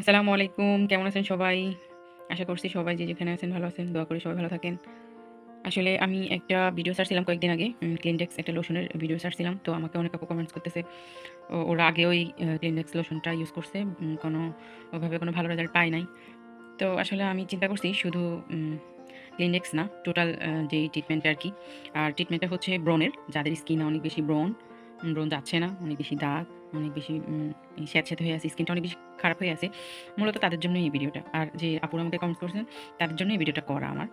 আসসালামু আলাইকুম, কেমন আছেন সবাই? আশা করছি সবাই যে যেখানে আছেন ভালো আছেন, দোয়া করি সবাই ভালো থাকেন। আসলে আমি একটা ভিডিও সার্চছিলাম কয়েকদিন আগে ক্লিনডেক্স একটা লোশনের ভিডিও সার্চছিলাম তো আমাকে অনেক আপু কমেন্টস করতেছে ওরা আগে ওই ক্লিনডেক্স লোশনটা ইউজ করছে কোনো ওভাবে কোনো ভালো রেজাল্ট পায় নাই। তো আসলে আমি চিন্তা করছি শুধু ক্লিনডেক্স না টোটাল যেই ট্রিটমেন্ট আর কি। আর ট্রিটমেন্টটা হচ্ছে ব্রনের যাদের স্কিনে অনেক বেশি ব্রন ব্রন যাচ্ছে না, অনেক বেশি দাগ অনেক বেশি স্যাঁতস্যাঁতে হয়ে আছে, স্কিনটা অনেক বেশি খারাপ হয়ে আছে। মূলত তাদের জন্যই এই ভিডিওটা। আর যে আপুরা আমাকে কমেন্ট করছেন, তাদের জন্যই এই ভিডিওটা করা আমার।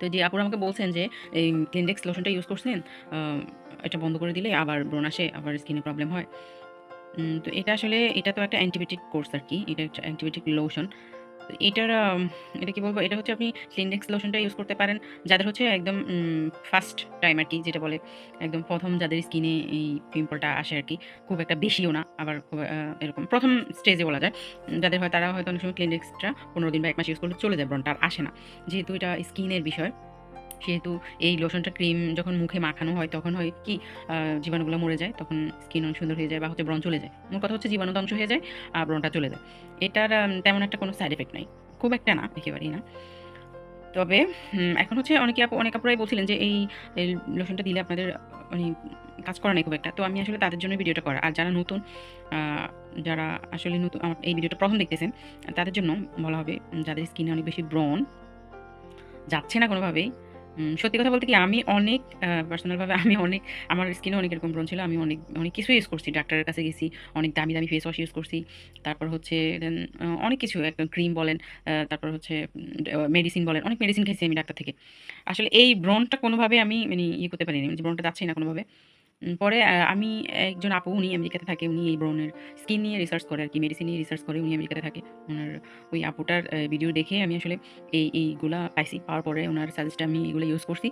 তো যে আপুরা আমাকে বলছেন যে, এই ক্লিনডেক্স লোশনটা ইউজ করছেন এটা বন্ধ করে দিলে আবার ব্রণ আসে, আবার স্কিনে প্রবলেম হয়। তো এটা আসলে, এটা তো একটা অ্যান্টিবায়োটিক কোর্স আর কি। এটা একটা অ্যান্টিবায়োটিক লোশন এটার এটা কি বলব? এটা হচ্ছে আপনি ক্লিনডেক্স লোশনটা ইউজ করতে পারেন। যাদের হচ্ছে একদম ফার্স্ট টাইম আর কি, যেটা বলে, একদম প্রথম যাদের স্কিনে এই পিম্পলটা আসে আর কি, খুব একটা বেশিও না, আবার খুব এরকম প্রথম স্টেজে বলা যায়। যাদের হয়, তারা হয়তো অনেক সময় ক্লিনডেক্সটা পনেরো দিন বা এক মাস ইউজ করলে চলে যায় ব্রণটা আর আসে না। যেহেতু এটা স্কিনের বিষয় সেহেতু এই লোশনটা ক্রিম যখন মুখে মাখানো হয়, তখন হয় কি জীবাণুগুলো মরে যায়, তখন স্কিন অনেক সুন্দর হয়ে যায় বা হচ্ছে ব্রণ চলে যায়। মোট কথা হচ্ছে জীবাণু ধ্বংস হয়ে যায় আর ব্রণটা চলে যায়। এটার তেমন একটা কোনো সাইড এফেক্ট নাই। খুব একটা না, একেবারেই না। তবে এখন হচ্ছে অনেকে অনেক আপুরাই বলছিলেন যে এই লোশনটা দিলে আপনাদের মানে কাজ করা নেই খুব একটা। তো আমি আসলে তাদের জন্য ভিডিওটা করা, আর যারা নতুন যারা আসলে নতুন এই ভিডিওটা প্রথম দেখতেছেন, তাদের জন্য বলা হবে, যাদের স্কিনে অনেক বেশি ব্রণ, যাচ্ছে না কোনোভাবেই সত্যি কথা বলতে কি, আমি অনেক পার্সোনালভাবে আমি অনেক, আমার স্কিনে অনেক এরকম ব্রণ ছিল, আমি অনেক অনেক কিছু ইউজ করছি। ডাক্তারের কাছে গেছি, অনেক দামি দামি ফেস ওয়াশ ইউজ করছি। তারপর হচ্ছে দেন অনেক কিছু, একদম ক্রিম বলেন তারপর হচ্ছে মেডিসিন বলেন, অনেক মেডিসিন খেয়েছি আমি ডাক্তার থেকে। আসলে এই ব্রণটা কোনোভাবে আমি মানে ইয়ে করতে পারিনি ব্রণটা যাচ্ছেই না কোনোভাবে। পরে আমি একজন আপু, উনি আমেরিকাতে থাকে, উনি এই ব্রণের স্কিন নিয়ে রিসার্চ করে আর কি মেডিসিন নিয়ে রিসার্চ করে, উনি আমেরিকাতে থাকে। ওনার ওই আপুটার ভিডিও দেখে আমি আসলে এই, এইগুলা পাইছি। পাওয়ার পরে ওনার সাজেস্টে আমি এগুলো ইউজ করছি।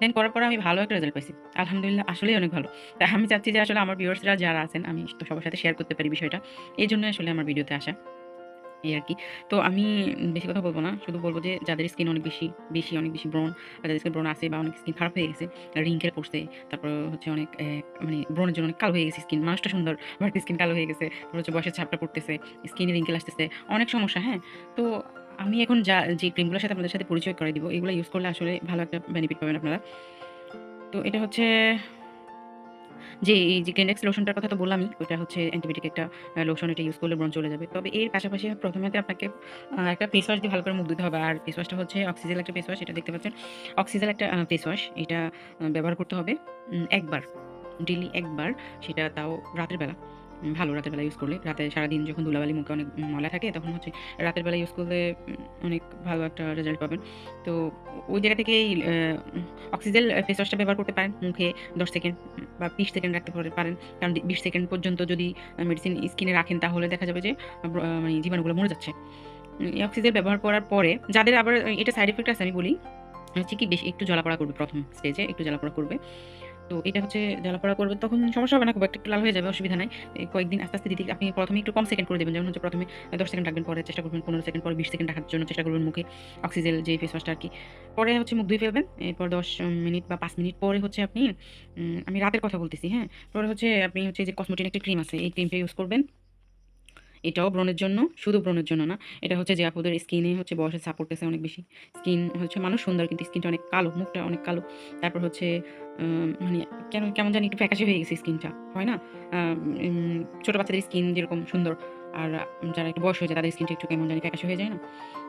দেন করার পরে আমি ভালো একটা রেজাল্ট পাইছি। আলহামদুলিল্লাহ, আসলেই অনেক ভালো। তা আমি চাচ্ছি যে আসলে আমার ভিউয়ার্সরা যারা আছেন, আমি তো সবার সাথে শেয়ার করতে পারি বিষয়টা। এই জন্য আসলে আমার ভিডিওতে আসা। এই আর কি তো আমি বেশি কথা বলব না। শুধু বলব যে, যাদের স্কিন অনেক বেশি বেশি, অনেক বেশি ব্রণ যাদের স্কিন ব্রণ আছে বা অনেক স্কিন খারাপ হয়ে গেছে রিঙ্কেল পড়ছে তারপর হচ্ছে অনেক মানে ব্রণের জন্য অনেক কালো হয়ে গেছে স্কিন মানুষটা সুন্দর বাট স্কিন কালো হয়ে গেছে। তারপর হচ্ছে বয়সের ছাপটা পড়তেছে স্কিনে রিঙ্কেল আসতেছে। অনেক সমস্যা হ্যাঁ? তো আমি এখন যা, যে ক্রিমগুলোর সাথে আপনাদের সাথে পরিচয় করে দিব এগুলো ইউজ করলে আসলে ভালো একটা বেনিফিট পাবেন আপনারা। তো এটা হচ্ছে যে এই যে গ্রেনেক্স লোশনটার কথা তো বললামই ওটা হচ্ছে অ্যান্টিবায়োটিক একটা লোশন এটা ইউজ করলে ব্রণ চলে যাবে। তবে এর পাশাপাশি প্রথমেতে আপনাকে একটা ফেস ওয়াশ দিয়ে ভালো করে মুখ ধুতে হবে। আর ফেস ওয়াশটা হচ্ছে অক্সিজেল একটা ফেস ওয়াশ এটা দেখতে পাচ্ছেন। অক্সিজেল একটা ফেস ওয়াশ এটা ব্যবহার করতে হবে একবার ডেলি একবার, সেটা তাও রাতের বেলা। ভালো রাতের বেলা ইউজ করলে। রাতে সারাদিন যখন ধুলাবালি মুখে অনেক ময়লা থাকে, তখন হচ্ছে রাতের বেলা ইউজ করলে অনেক ভালো একটা রেজাল্ট পাবেন। তো ওই জায়গা থেকে এই অক্সিজেল ফেস ওয়াশটা ব্যবহার করতে পারেন মুখে দশ সেকেন্ড বা বিশ সেকেন্ড রাখতে পারেন। কারণ বিশ সেকেন্ড পর্যন্ত যদি মেডিসিন স্কিনে রাখেন, তাহলে দেখা যাবে যে মানে জীবাণুগুলো মরে যাচ্ছে। এই অক্সিজেন ব্যবহার করার পরে যাদের আবার এটা সাইড এফেক্ট আছে, আমি বলি, হচ্ছে কি বেশি একটু জ্বালাপড়া করবে প্রথম স্টেজে একটু জ্বালাপড়া করবে। তো এটা হচ্ছে জ্বালাপড়া করবেন তখন সমস্যা হবে না, খুব একটা একটু লাল হয়ে যাবে, অসুবিধা নাই। কয়েকদিন আস্তে আস্তে দিদি আপনি প্রথমে একটু কম সেকেন্ড করে দেবেন, যেমন হচ্ছে প্রথমে দশ সেকেন্ড রাখবেন, পরে চেষ্টা করবেন, পনেরো সেকেন্ড পরে বিশ সেকেন্ড রাখার জন্য চেষ্টা করবেন মুখে অক্সিজেন যে ফেস ওয়াশটা আর কি পরে হচ্ছে মুখ ধুয়ে ফেলবেন, এরপর দশ মিনিট বা পাঁচ মিনিট পরে হচ্ছে আপনি আমি রাতের কথা বলতেছি হ্যাঁ? পরে হচ্ছে আপনি হচ্ছে যে কসমেটিক একটা ক্রিম আছে, এই ক্রিমটা ইউজ করবেন। এটাও ব্রণের জন্য, শুধু ব্রণের জন্য না, এটা হচ্ছে যে আপুদের স্কিনে হচ্ছে বয়সের সাপোর্ট পড়তেছে অনেক বেশি। স্কিন হচ্ছে মানুষ সুন্দর, কিন্তু স্কিনটা অনেক কালো, মুখটা অনেক কালো। তারপর হচ্ছে মানে কেন, কেমন জানি একটু ফ্যাকাশে হয়ে গেছে স্কিনটা হয় না? ছোটো বাচ্চাদের স্কিন যেরকম সুন্দর আর যারা একটু বয়স হয়ে যায় তাদের স্কিনটা একটু কেমন জানি ফ্যাকাশে হয়ে যায় না?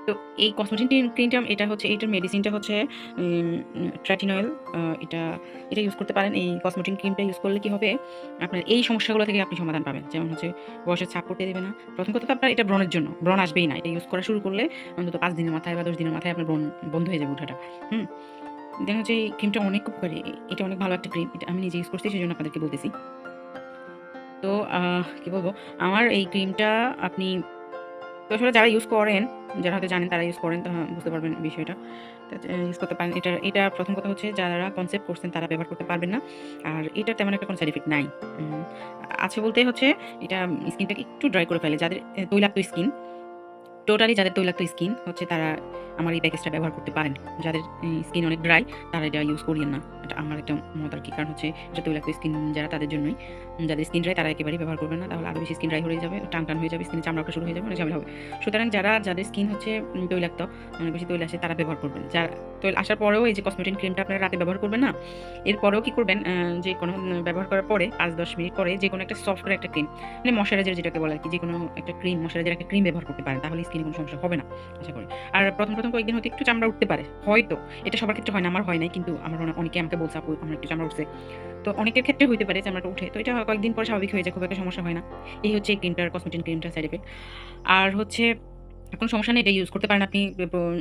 তো এই কসমেটিক ক্রিমটা এটা হচ্ছে, এইটার মেডিসিনটা হচ্ছে ট্র্যাটিনয়েল এটা এটা ইউজ করতে পারেন। এই কসমেটিক ক্রিমটা ইউজ করলে কি হবে? আপনার এই সমস্যাগুলো থেকে আপনি সমাধান পাবেন। যেমন হচ্ছে, বয়সের ছাপ পড়তে দেবে না। প্রথম কথা তো আপনার এটা ব্রণের জন্য। ব্রণ আসবেই না। এটা ইউজ করা শুরু করলে অন্তত পাঁচ দিনের মাথায় বা দশ দিনের মাথায় আপনার ব্রণ বন্ধ হয়ে যাবে ওঠাটা হুম? দেন হচ্ছে এই ক্রিমটা অনেক উপকারী। এটা অনেক ভালো একটা ক্রিম এটা আমি নিজে ইউজ করছি সেই জন্য আপনাদেরকে বলতেছি। তো কী বলব? আমার এই ক্রিমটা আপনি, তো আসলে যারা ইউজ করেন, যারা হয়তো জানেন তারা ইউজ করেন, তা বুঝতে পারবেন বিষয়টা। ইউজ করতে পারেন। এটা এটা প্রথম কথা হচ্ছে যারা কনসেপ্ট করছেন তারা ব্যবহার করতে পারবেন না। আর এটা তেমন একটা কোনো সাইড এফেক্ট নাই। আছে বলতে হচ্ছে, এটা স্কিনটাকে একটু ড্রাই করে ফেলে। যাদের তৈলাক্ত স্কিন টোটালি যাদের তৈলাক্ত স্কিন হচ্ছে তারা আমার এই প্যাকেজটা ব্যবহার করতে পারেন। যাদের স্কিন অনেক ড্রাই তারা এটা ইউজ করিয়েন না। এটা আমার একটা মত আর কি? কারণ হচ্ছে এটা তৈলাক্ত স্কিন যারা তাদের জন্যই। যাদের স্কিন ড্রাই তারা একেবারেই ব্যবহার করবেন না। তাহলে আরও বেশি স্কিন ড্রাই হয়ে যাবে, টান টান হয়ে যাবে স্কিনে চামড়া শুরু হয়ে যাবে, অনেক ঝামেলা হবে। সুতরাং যারা, যাদের স্কিন হচ্ছে তৈলাক্ত, অনেক বেশি তৈল আসে, তারা ব্যবহার করবেন। যারা তৈল আসার পরেও এই যে কসমেটিক ক্রিমটা আপনারা রাতে ব্যবহার করবেন না, এরপরেও কী করবেন যে কোনো ব্যবহার করার পরে, পাঁচ দশ মিনিট পরে যে কোনো একটা সফটওয়্যার একটা ক্রিম মানে ময়শ্চারাইজার যেটাকে বলে আর কি, যে কোনো একটা ক্রিম ময়শ্চারাইজার একটা ক্রিম ব্যবহার করতে পারেন। তাহলে স্কিনে কোনো সমস্যা হবে না, আশা করি। আর প্রথম প্রথম কয়েকদিন হয়তো একটু চামড়া উঠতে পারে, হয়তো। এটা সবার ক্ষেত্রে হয় না, আমার হয় নাই, কিন্তু আমার অনে- অনেকে আমাকে বলছে, আপু, আমার একটু চামড়া উঠছে। তো অনেকের ক্ষেত্রে হইতে পারে চামড়াটা উঠে। তো এটা কয়েকদিন পরে স্বাভাবিক হয়ে যায়, খুব একটা সমস্যা হয় না। এই হচ্ছে এই ক্রিমটার কসমেটিক ক্রিমটার সাইড এফেক্ট আর হচ্ছে কোনো সমস্যা নেই, এটা ইউজ করতে পারেন আপনি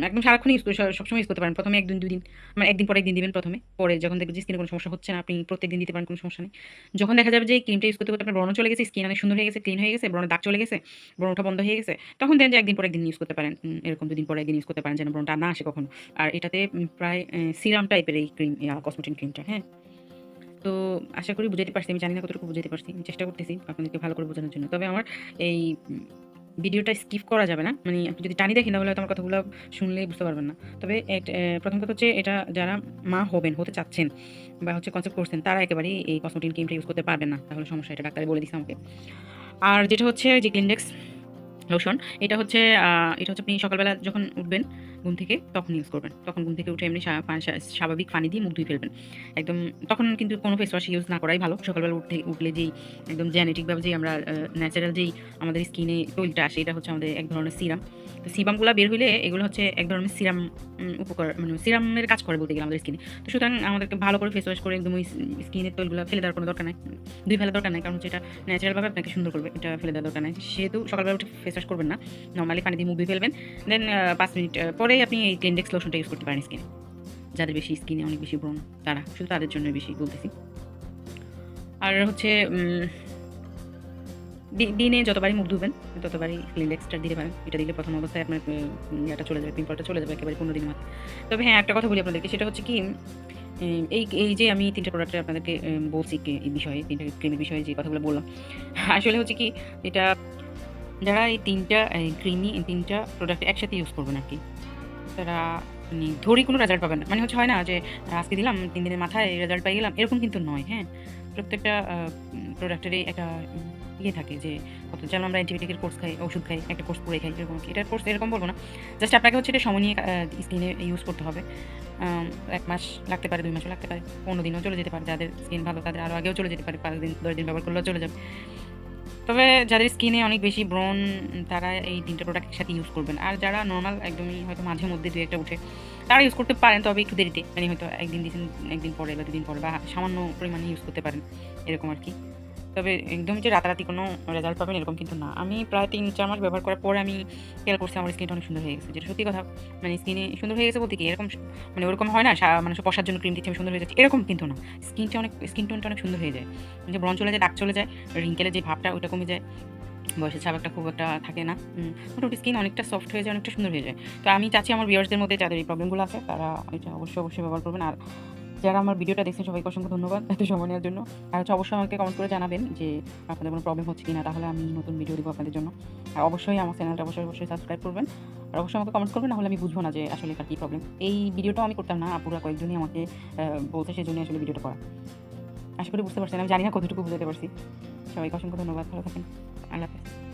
একদম সারাক্ষণ ইউজ করে সবসময় ইউজ করতে পারেন। প্রথমে একদিন, দুদিন মানে একদিন পরে একদিন দিবেন প্রথমে। পরে যখন দেখবেন যে স্কিনে কোনো সমস্যা হচ্ছে না, আপনি প্রত্যেক দিন দিতে পারেন, কোনো সমস্যা নেই। যখন দেখা যাবে যে ক্রিমটা ইউজ করতে করতে আপনার ব্রণ চলে গেছে স্কিন অনেক সুন্দর হয়ে গেছে ক্লিন হয়ে গেছে, ব্রণের দাগ চলে গেছে ব্রণ ওঠা বন্ধ হয়ে গেছে, তখন দেন যে একদিন পরে একদিন ইউজ করতে পারেন। এরকম দুদিন পরে একদিন ইউজ করতে পারেন যেন ব্রণটা না আসে কখনো। আর এটাতে প্রায় সিরাম টাইপের এই ক্রিম কসমেটিক ক্রিমটা হ্যাঁ। তো আশা করি বুঝাতে পারছি, আমি জানি না কতটুকু বুঝাতে পারছি চেষ্টা করতেছি আপনাদেরকে ভালো করে বোঝানোর জন্য। তবে আমার এই ভিডিওটা স্কিপ করা যাবে না। মানে আপনি যদি টানি দেখেন, তাহলে আমার কথাগুলো শুনলে বুঝতে পারবেন না। তবে প্রথম কথা হচ্ছে এটা যারা মা হবেন, হতে চাচ্ছেন বা হচ্ছে কনসেপ্ট করছেন, তারা একেবারেই এই কসমেটিক ক্রিমটা ইউজ করতে পারবেন না। তাহলে সমস্যা, এটা ডাক্তারে বলে দিচ্ছে আমাকে। আর যেটা হচ্ছে যে ক্লিনডেক্স লোশন এটা হচ্ছে এটা হচ্ছে আপনি সকালবেলা যখন উঠবেন ঘুম থেকে, তখন ইউজ করবেন। তখন ঘুম থেকে উঠে এমনি স্বাভাবিক পানি দিয়ে মুখ ধুয়ে ফেলবেন। একদম, তখন কিন্তু কোনো ফেস ওয়াশ ইউজ না করাই ভালো। সকালবেলা উঠতে, উঠলে যেই একদম জেনেটিকভাবে যেই আমরা ন্যাচারাল যেই আমাদের স্কিনে তৈলটা আসে, এটা হচ্ছে আমাদের এক ধরনের সিরাম তো সিরামগুলো বের হইলে এগুলো হচ্ছে এক ধরনের সিরাম উপকার মানে সিরামের কাজ করে বলতে গেলে আমাদের স্কিনে তো সুতরাং আমাদেরকে ভালো করে ফেস ওয়াশ করে একদম ওই স্কিনের তৈলগুলো ফেলে দেওয়ার কোনো দরকার নাই। দুই ফেলার দরকার নাই, কারণ হচ্ছে এটা ন্যাচারালভাবে আপনাকে সুন্দর করবে, এটা ফেলে দেওয়ার দরকার নাই। সেহেতু সকালবেলা উঠে ফেস ওয়াশ করবেন না নর্মালি পানি দিয়ে মুখ ফেলবেন দেন পাঁচ মিনিট পরেই আপনি এই ক্লিনডেক্স লোশনটা ইউজ করতে পারেন স্কিনে যাদের বেশি স্কিনে অনেক বেশি ব্রণ তারা, শুধু তাদের জন্য বেশি বলতেছি। আর হচ্ছে দিনে যতবারই মুখ ধুবেন, ততবারই ক্লিনডেক্সটা দিতে পারেন। এটা দিলে প্রথম অবস্থায় আপনার ইয়েটা চলে যাবে পিম্পলটা চলে যাবে একেবারে পনেরো দিন মাথায়। তবে হ্যাঁ একটা কথা বলি আপনাদেরকে, সেটা হচ্ছে কি এই এই যে আমি তিনটা প্রোডাক্টের আপনাদেরকে বলছি এই বিষয়ে, তিনটা ক্রিমের বিষয়ে যে কথাগুলো বললাম, আসলে হচ্ছে কি, এটা যারা এই তিনটা ক্রিমি এই তিনটা প্রোডাক্ট একসাথে ইউজ করবেন আর কি তারা মানে ধরি কোনো রেজাল্ট পাবেন না। মানে হচ্ছে হয় না যে, আজকে দিলাম, তিন দিনের মাথায় রেজাল্ট পাই গেলাম, এরকম কিন্তু নয় হ্যাঁ? প্রত্যেকটা প্রোডাক্টেরই একটা ইয়ে থাকে যে, কত যেমন আমরা অ্যান্টিবায়োটিকের কোর্স খাই, ওষুধ খাই, একটা কোর্স পড়ে খাই, এরকম এটার কোর্স এরকম বলব না। জাস্ট আপনাকে হচ্ছে এটা সময় নিয়ে স্কিনে ইউজ করতে হবে। এক মাস লাগতে পারে, দুই মাসও লাগতে পারে, পনেরো দিনও চলে যেতে পারে। যাদের স্কিন ভালো, তাদের আরও আগেও চলে যেতে পারে, পাঁচ দিন, দশ দিন ব্যবহার করলেও চলে যাবে। তবে যাদের স্কিনে অনেক বেশি ব্রন তারা এই তিনটা প্রোডাক্ট একসাথে ইউজ করবেন। আর যারা নর্মাল একদমই হয়তো মাঝে মধ্যে দু একটা উঠে তারা ইউজ করতে পারেন, তবে একটু দেরিতে। মানে হয়তো একদিন দিয়েছেন, একদিন পরে বা দুদিন পরে বা সামান্য পরিমাণে ইউজ করতে পারেন, এরকম আর কি। তবে একদম যে রাতারাতি কোনো রেজাল্ট পাবেন এরকম কিন্তু না। আমি প্রায় তিন চার মাস ব্যবহার করার পরে আমি খেয়াল করছি আমার স্কিনটা অনেক সুন্দর হয়ে গেছে। যেটা সত্যি কথা মানে স্কিনে সুন্দর হয়ে গেছে বলতে কি, এরকম মানে ওরকম হয় না মানুষ পশার জন্য ক্রিম দিচ্ছে, আমি সুন্দর হয়ে যাচ্ছে, এরকম কিন্তু না। স্কিনটা অনেক স্কিন টোনটা অনেক সুন্দর হয়ে যায়। যে ব্রণ চলে যায়, দাগ চলে যায় রিঙ্কেলের যে ভাবটা ওটা কমে যায়। বয়সের ছাপ একটা খুব একটা থাকে না মোটামুটি স্কিন অনেকটা সফট হয়ে যায়, অনেকটা সুন্দর হয়ে যায়। তো আমি চাচ্ছি আমার ভিউয়ার্সদের মধ্যে যাদের এই প্রবলেমগুলো আছে, তারা এটা অবশ্যই অবশ্যই ব্যবহার করবেন। আর যারা আমার ভিডিওটা দেখছেন, সবাইকে অসংখ্য ধন্যবাদ এত সময় নেওয়ার জন্য। আর হচ্ছে অবশ্যই আমাকে কমেন্ট করে জানাবেন যে আপনাদের কোনো প্রবলেম হচ্ছে কিনা, তাহলে আমি নতুন ভিডিও দিব আপনাদের জন্য। আর অবশ্যই আমার চ্যানেলটা অবশ্যই অবশ্যই সাবস্ক্রাইব করবেন। আর অবশ্যই আমাকে কমেন্ট করবেন নাহলে আমি বুঝব না যে আসলে এটা কী প্রবলেম এই ভিডিওটাও আমি করতাম না, আপুরা কয়েকজনই আমাকে বলছে সেই জন্যই আসলে ভিডিওটা করা। আশা করি বুঝতে পারছেন, আমি জানি না কতটুকু বুঝাতে পারছি। সবাইকে অসংখ্য ধন্যবাদ, ভালো থাকেন। আল্লাহ হাফেজ।